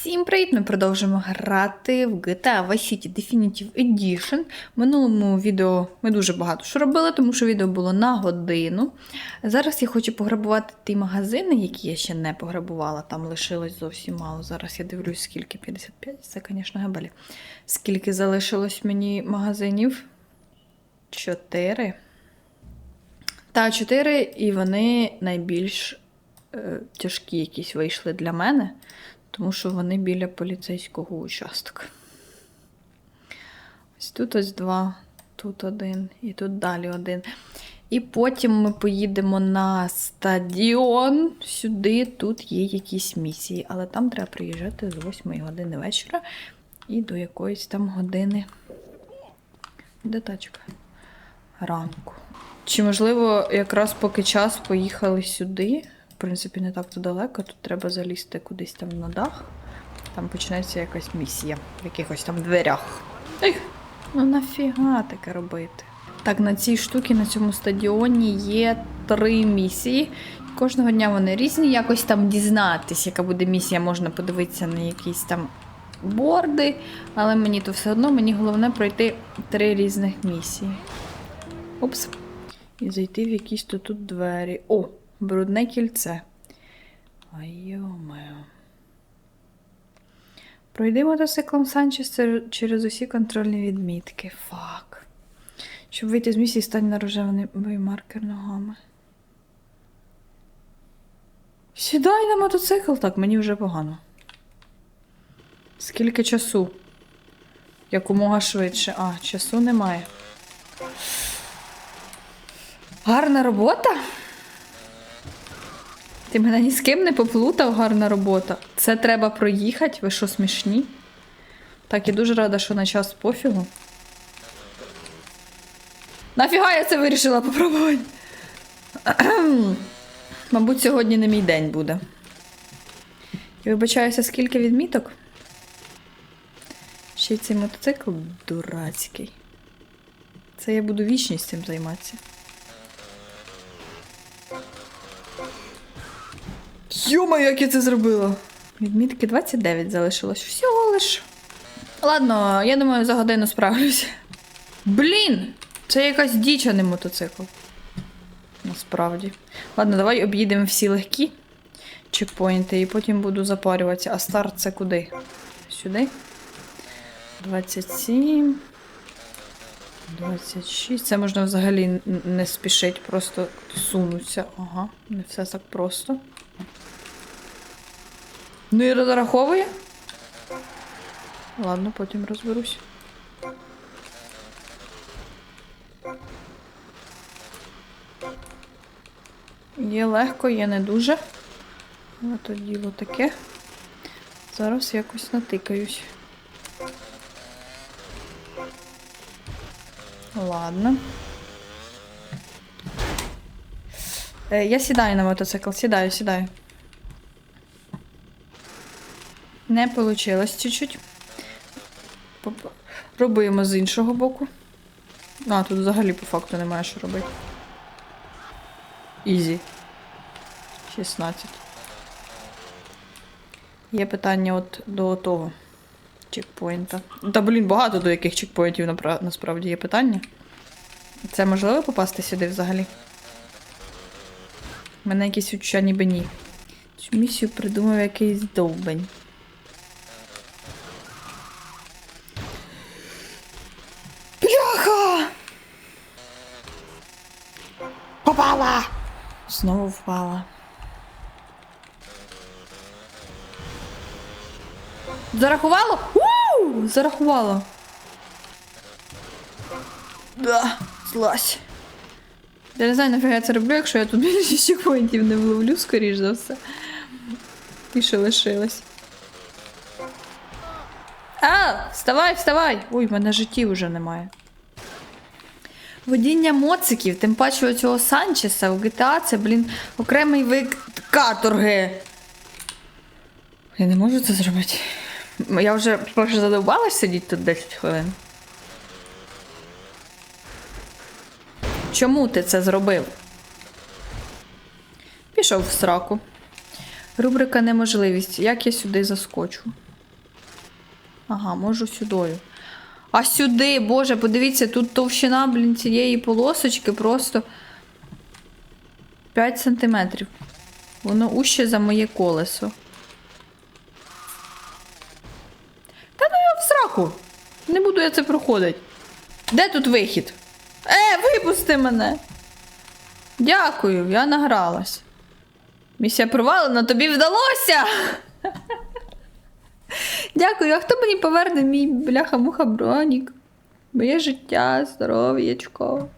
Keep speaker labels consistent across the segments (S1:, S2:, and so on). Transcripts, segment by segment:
S1: Всім привіт! Ми продовжимо грати в GTA Vice City Definitive Edition. В минулому відео ми дуже багато що робили, тому що відео було на годину. Зараз я хочу пограбувати ті магазини, які я ще не пограбувала. Там лишилось зовсім мало. Зараз я дивлюсь, скільки 55. Це, звісно, габелі. Скільки залишилось мені магазинів? Чотири. Та, чотири, і вони найбільш е, тяжкі якісь вийшли для мене, тому що вони біля поліцейського участка. Ось тут ось два, тут один, і тут далі один. І потім ми поїдемо на стадіон. Сюди тут є якісь місії, але там треба приїжджати з 8 години вечора і до якоїсь там години. Де тачка? Ранку. Чи можливо, якраз поки час поїхали сюди? Принципі, не так то далеко. Тут треба залізти кудись там на дах. Там почнеться якась місія в якихось там дверях. Ех, ну нафіга таке робити? Так, на цій штуці, на цьому стадіоні є три місії. Кожного дня вони різні. Якось там дізнатись, яка буде місія, можна подивитися на якісь там борди. Але мені то все одно, мені головне пройти три різних місії. Опс. І зайти в якісь то тут двері. О, брудне кільце. Ай йо-моє. Пройди мотоциклом Санчес через усі контрольні відмітки. Фак. Щоб вийти з місії, стань на рожевий маркер ногами. Сідай на мотоцикл. Так, мені вже погано. Скільки часу? Якомога швидше. А, часу немає. Гарна робота? Ти мене ні з ким не поплутав, гарна робота. Це треба проїхати, ви що смішні? Так, я дуже рада, що на час пофігу. Нафіга я це вирішила попробувати? Мабуть, сьогодні не мій день буде. Я вибачаюся, скільки відміток? Ще й цей мотоцикл дурацький. Це я буду вічність цим займатися. Йома, як я це зробила? Відмітки 29 залишилось. Всього лиш. Ладно, я думаю, за годину справлюсь. Блін! Це якась діч, а не мотоцикл. Насправді. Ладно, давай об'їдемо всі легкі чекпоінти і потім буду запарюватися. А старт це куди? Сюди? 27. 26. Це можна взагалі не спішить, просто сунуться. Ага, не все так просто. Ну і розраховує? Ладно, потім розберусь. Є легко, є не дуже. А то діло таке. Зараз якось натикаюсь. Ладно. Е, я сідаю на мотоцикл, сідаю, сідаю. Не вийшло чуть-чуть. Пробуємо з іншого боку. А, тут взагалі по факту немає що робити. Ізі. 16. Є питання от до того чекпоінта. Та, блін, багато до яких чекпоінтів насправді є питання. Це можливо попасти сюди взагалі? У мене якісь відчуття ніби ні. Цю місію придумав якийсь довбень. Знову впала. Зарахувало? У! Зарахувало. Да, злась. Я не знаю, нафіга я це роблю, якщо я тут більше чекпоінтів не вловлю, скоріш за все. І що лишилось. А, вставай, вставай! Ой, в мене життів вже немає. Водіння моциків, тим паче цього Санчеса в GTA, це, блін, окремий вид каторги. Я не можу це зробити. Я вже перше задовбалась сидіти тут 10 хвилин. Чому ти це зробив? Пішов в сраку. Рубрика неможливість. Як я сюди заскочу? Ага, можу сюдою. А сюди, боже, подивіться, тут товщина, блін, цієї полосочки просто 5 сантиметрів. Воно уще за моє колесо. Та ну я в сраку. Не буду я це проходити. Де тут вихід? Е, випусти мене. Дякую, я награлась. Місія провалена, тобі вдалося. Дякую, а хто мені поверне мій бляха-муха бронік? Моє життя, здоров'ячко.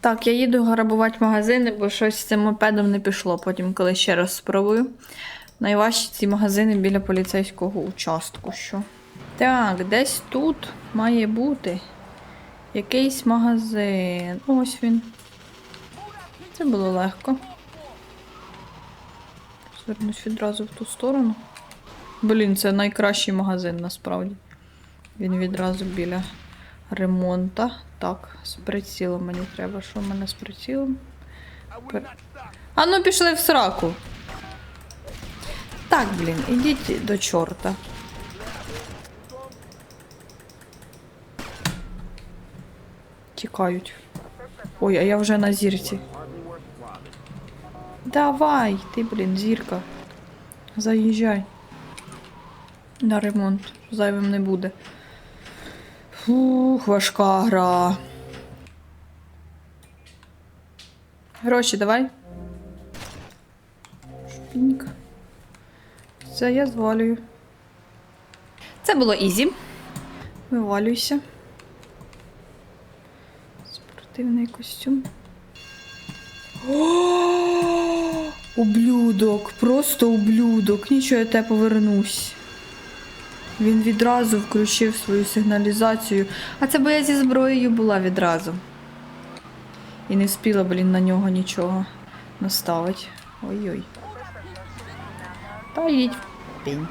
S1: Так, я їду грабувати магазини, бо щось з цим мопедом не пішло. Потім, коли ще раз спробую. Найважчі ці магазини біля поліцейського участку. Що? Так, десь тут має бути якийсь магазин. Ось він. Це було легко. Звернусь відразу в ту сторону. Блін, це найкращий магазин насправді. Він відразу біля ремонта. Так, з прицілом мені треба. Що в мене з прицілом? Пер- А ну пішли в сраку. Так, блін, ідіть до чорта. Тікають. Ой, а я вже на зірці. Давай, ти, блін, зірка. Заїжджай. На ремонт. Зайвим не буде. Фух, важка гра. Гроші давай. Шпінька. Це я звалюю. Це було ізі. Вивалюйся. Спортивний костюм. О, ублюдок, просто ублюдок. Нічого я те повернусь. Він відразу включив свою сигналізацію. А це бо я зі зброєю була відразу. І не встигла, блін, на нього нічого наставити. Ой-ой. Та їдь в пінь.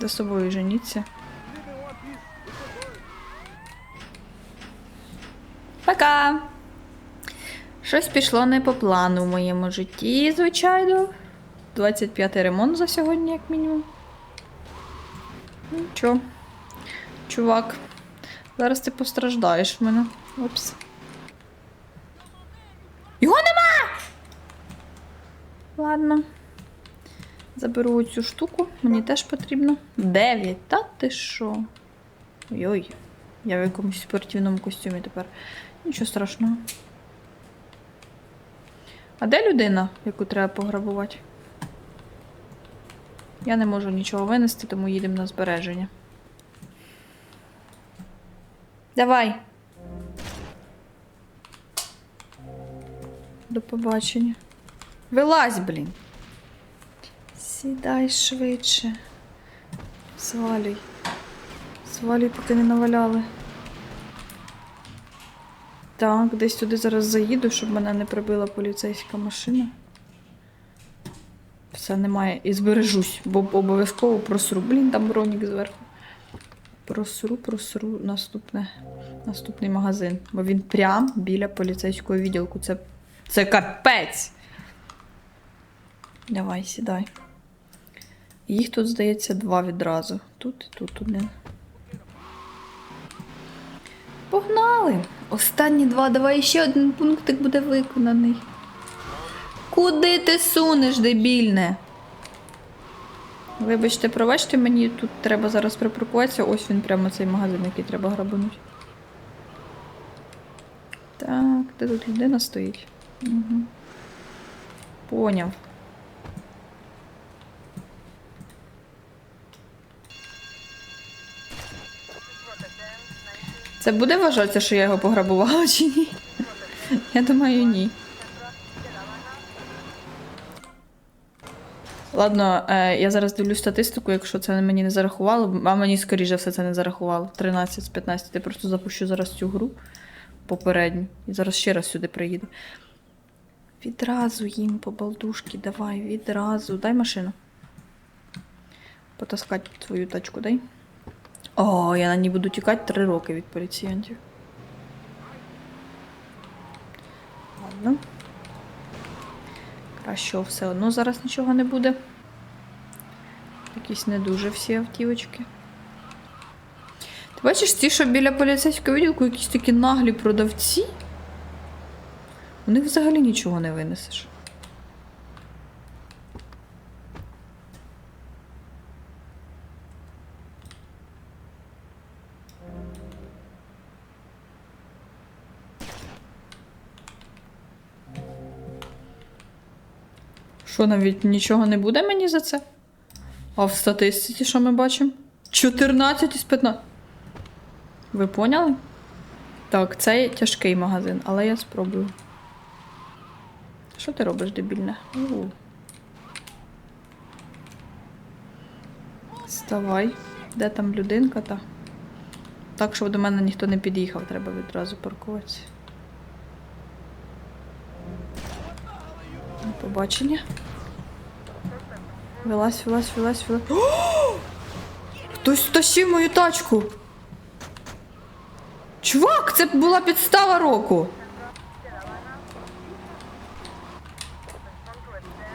S1: За собою женіться. Пока! Щось пішло не по плану в моєму житті, звичайно. 25-й ремонт за сьогодні, як мінімум. Нічого. Чувак, зараз ти постраждаєш в мене. Опс. Його нема! Ладно. Заберу цю штуку, мені теж потрібно. 9. Та ти що? Ой-ой. Я в якомусь спортивному костюмі тепер. Нічого страшного. А де людина, яку треба пограбувати? Я не можу нічого винести, тому їдемо на збереження. Давай. До побачення. Вилазь, блін. Сідай швидше. Свалюй. Свалюй, поки не наваляли. Так, десь туди зараз заїду, щоб мене не прибила поліцейська машина. Все немає. І збережусь, бо обов'язково просру. Блін, там бронік зверху. Просру, просру наступне, наступний магазин. Бо він прям біля поліцейського відділку. Це, це капець. Давай, сідай. Їх тут, здається, два відразу. Тут і тут один. Погнали! Останні два, давай ще один пунктик буде виконаний. Куди ти сунеш, дебільне? Вибачте, пробачте, мені тут треба зараз припаркуватися. Ось він прямо цей магазин, який треба грабанути. Так, де тут людина стоїть? Угу. Поняв. Це буде вважатися, що я його пограбувала чи ні? Я думаю, ні. Ладно, е, я зараз дивлю статистику, якщо це мені не зарахувало, а мені скоріше все це не зарахувало. 13 з 15. Я просто запущу зараз цю гру попередню. І зараз ще раз сюди приїду. Відразу їм по балдушки, давай, відразу. Дай машину. Потаскати твою тачку, дай. О, я на ній буду тікати три роки від поліціянтів. Ладно. Кращого все одно зараз нічого не буде. Якісь не дуже всі автівочки. Ти бачиш, ті, що біля поліцейського відділку, якісь такі наглі продавці. У них взагалі нічого не винесеш. Що навіть нічого не буде мені за це? А в статистиці що ми бачимо? 14 із 15. Ви поняли? Так, це тяжкий магазин, але я спробую. Що ти робиш, дебільне? У. Вставай. Де там людинка та? Так, щоб до мене ніхто не під'їхав, треба відразу паркуватися. Побачення. Вилазь, вилазь, вилазь, вилазь. О! Хтось втащив мою тачку. Чувак, це була підстава року.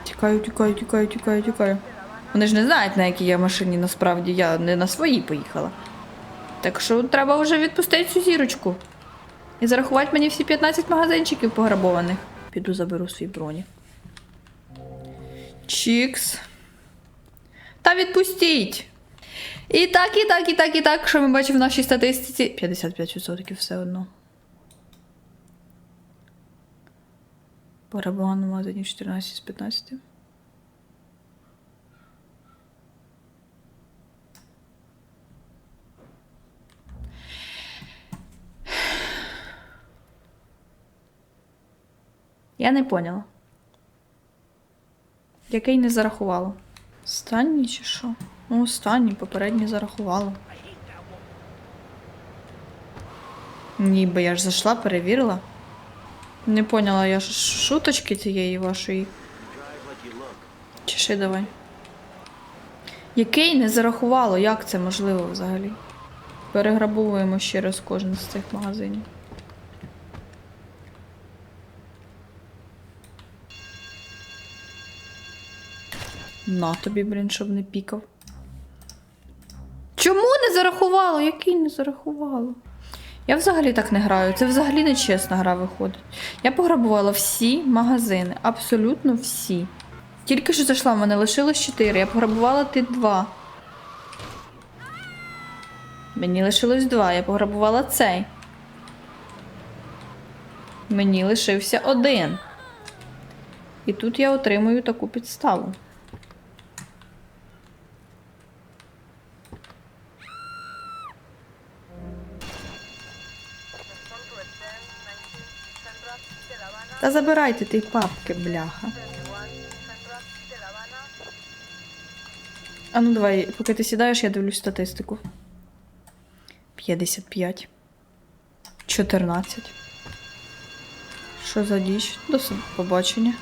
S1: Тікаю, тікаю, тікаю, тікаю, тікаю. Вони ж не знають, на якій я машині насправді я не на своїй поїхала. Так що треба вже відпустити цю зірочку. І зарахувати мені всі 15 магазинчиків пограбованих. Піду заберу свій броні. Чікс. Та відпустіть. І так, і так, і так, і так, що ми бачимо в нашій статистиці. 55% все одно. В магазині 14 з 15. Я не поняла. Який не зарахувало? Останній чи що? Ну, останній, попередній зарахувало. Ніби я ж зайшла, перевірила. Не поняла, я ж шуточки цієї вашої. Чеши давай. Який не зарахувало? Як це можливо взагалі? Переграбовуємо ще раз кожен з цих магазинів. На тобі, блін, щоб не пікав. Чому не зарахувало? Який не зарахувало? Я взагалі так не граю. Це взагалі не чесна гра виходить. Я пограбувала всі магазини, абсолютно всі. Тільки що зайшла, в мене лишилось 4. Я пограбувала ти 2. Мені лишилось 2. Я пограбувала цей. Мені лишився один. І тут я отримую таку підставу. Та забирайте ті папки, бляха. А ну давай, поки ти сідаєш, я дивлюсь статистику. 55. 14. Що за діч? До побачення.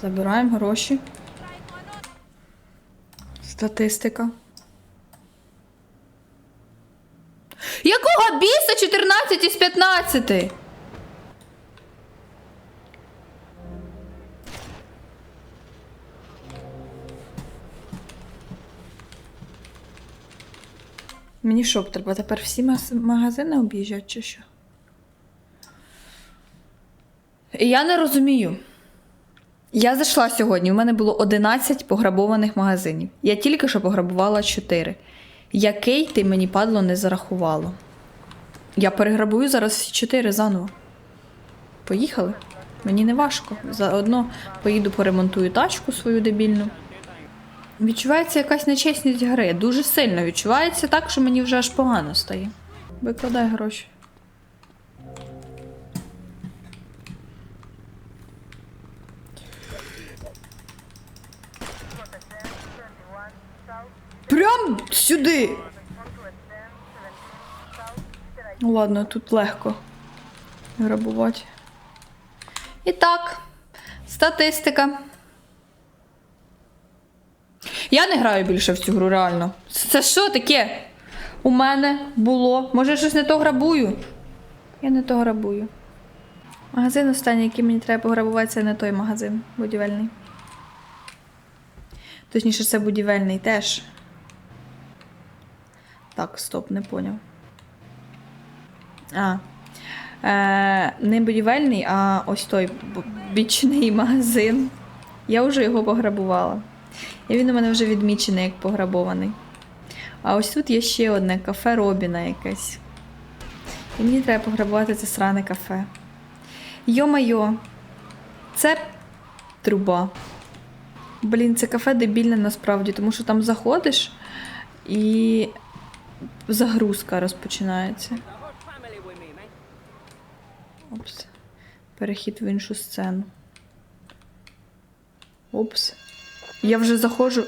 S1: Забираємо гроші. Статистика. 14 із 15? Мені що, треба тепер всі магазини об'їжджати чи що? Я не розумію. Я зайшла сьогодні, у мене було 11 пограбованих магазинів. Я тільки що пограбувала 4. Який ти мені падло не зарахувало? Я переграбую зараз всі 4 заново. Поїхали? Мені не важко. Заодно поїду поремонтую тачку свою дебільну. Відчувається якась нечесність гри. Дуже сильно відчувається так, що мені вже аж погано стає. Викладай гроші. Прям сюди. Ну ладно, тут легко грабувати. І так, статистика. Я не граю більше в цю гру, реально. Це що таке? У мене було. Може, щось не то грабую? Я не то грабую. Магазин останній, який мені треба пограбувати, це не той магазин будівельний. Точніше, це будівельний теж. Так, стоп, не поняв. А. Е, не будівельний, а ось той бічний магазин. Я вже його пограбувала. І він у мене вже відмічений як пограбований. А ось тут є ще одне кафе Робіна якесь. І мені треба пограбувати це сране кафе. Йо-майо, це труба. Блін, це кафе дебільне насправді, тому що там заходиш і загрузка розпочинається. Опс. Перехід в іншу сцену. Опс. Я вже заходжу.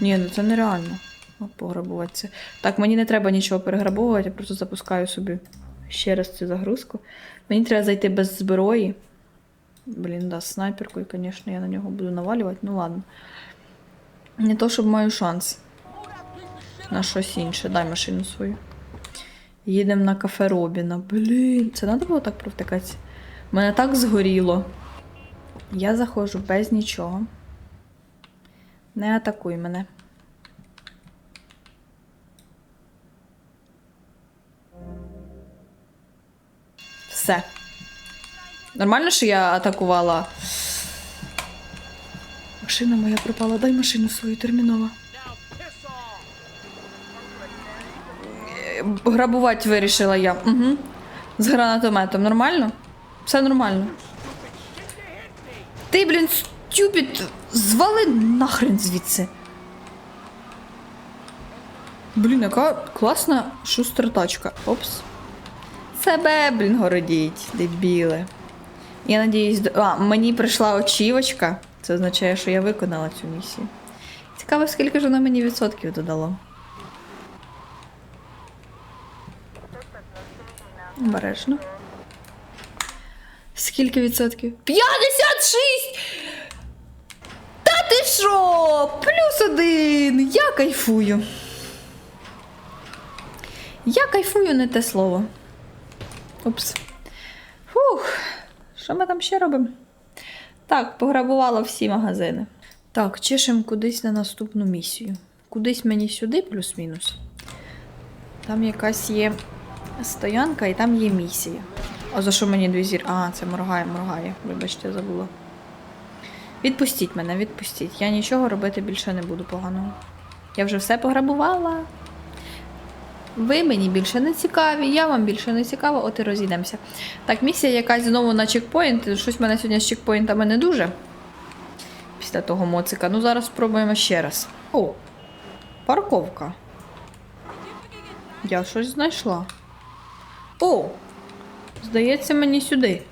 S1: Ні, ну це нереально. О, Пограбувати це. Так, мені не треба нічого переграбовувати, я просто запускаю собі ще раз цю загрузку. Мені треба зайти без зброї. Блін, да, з снайперкою, звісно, я на нього буду навалювати, ну ладно. Не то, щоб маю шанс на щось інше. Дай машину свою. Їдемо на кафе Робіна. Блін, це треба було так провтикатися? Мене так згоріло. Я заходжу без нічого. Не атакуй мене. Все. Нормально, що я атакувала. Машина моя пропала. Дай машину свою терміново. Грабувати вирішила я. Угу. З гранатометом. Нормально? Все нормально. Ти, блін, стюпід, звали нахрен звідси. Блін, яка класна шустра тачка. Опс. Себе, блін, городіть, дебіли. Я надіюсь, а, мені прийшла очівочка. Це означає, що я виконала цю місію. Цікаво, скільки ж воно мені відсотків додало. Обережно. Скільки відсотків? 56! Та ти що? Плюс один! Я кайфую. Я кайфую не те слово. Упс. Фух. Що ми там ще робимо? Так, пограбувала всі магазини. Так, чешемо кудись на наступну місію. Кудись мені сюди, плюс-мінус. Там якась є стоянка і там є місія. А за що мені дві зір? А, це моргає, моргає. Вибачте, забула. Відпустіть мене, відпустіть. Я нічого робити більше не буду поганого. Я вже все пограбувала. Ви мені більше не цікаві, я вам більше не цікава, от і розійдемося. Так, місія якась знову на чекпоінт. Щось в мене сьогодні з чекпоінтами не дуже. Після того моцика. Ну, зараз спробуємо ще раз. О, парковка. Я щось знайшла. О! Здається, мені сюди.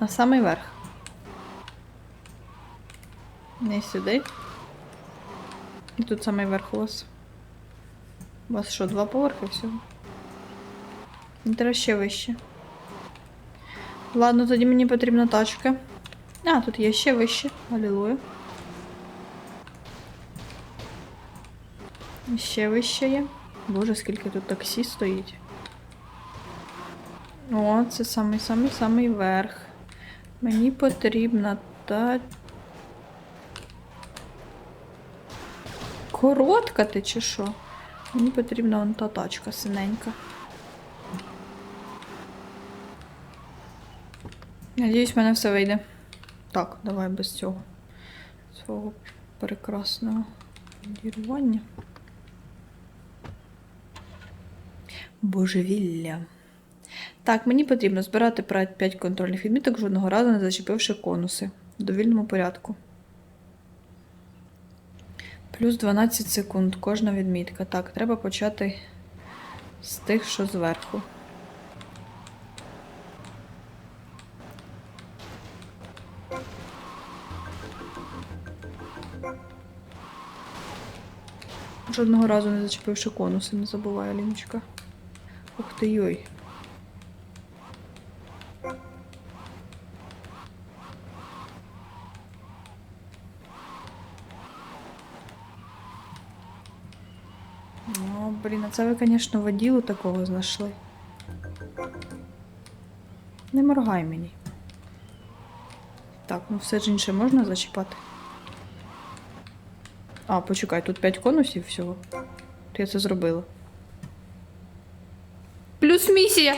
S1: На самий верх. Не сюди. І тут самий верх у вас. У вас що, два поверхи всього? Треба ще вище. Ладно, тоді мені потрібна тачка. А, тут є ще вище. Алілуя. Ще вище є. Боже, скільки тут таксі стоїть. О, це самий самий самий верх. Мені потрібна та. Коротка ти чи що? Мені потрібна вон та тачка синенька. Надіюсь, в мене все вийде. Так, давай без цього. Цього прекрасного дірування. Божевілля. Так, мені потрібно збирати 5 контрольних відміток, жодного разу не зачепивши конуси в довільному порядку. Плюс 12 секунд кожна відмітка. Так, треба почати з тих, що зверху. Жодного разу не зачепивши конуси, не забувай, Аліночка. Ух ти йой. Ну, блін, а це ви, звісно, воділу такого знайшли. Не моргай мені. Так, ну все ж інше можна зачіпати. А, почекай, тут 5 конусів всього. То я це зробила. Плюс місія.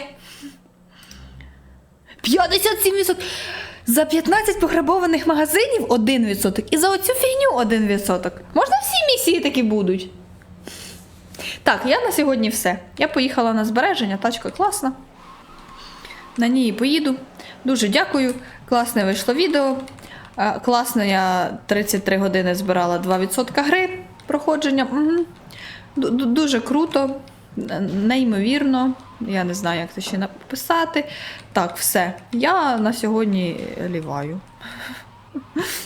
S1: 57%. За 15 пограбованих магазинів 1%. І за оцю фігню 1%. Можна всі місії такі будуть? Так, я на сьогодні все. Я поїхала на збереження, тачка класна. На ній поїду. Дуже дякую. Класне вийшло відео. Е, Класно, я 33 години збирала 2% гри проходження. Ду- Дуже круто, неймовірно. Я не знаю, як це ще написати. Так, все. Я на сьогодні ліваю.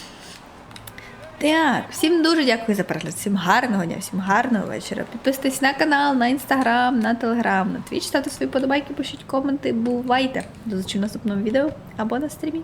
S1: Так, всім дуже дякую за перегляд. Всім гарного дня, всім гарного вечора. Підписуйтесь на канал, на інстаграм, на телеграм, на твіч, ставте свої подобайки, пишіть коменти. Бувайте! До зустрічі в наступному відео або на стрімі.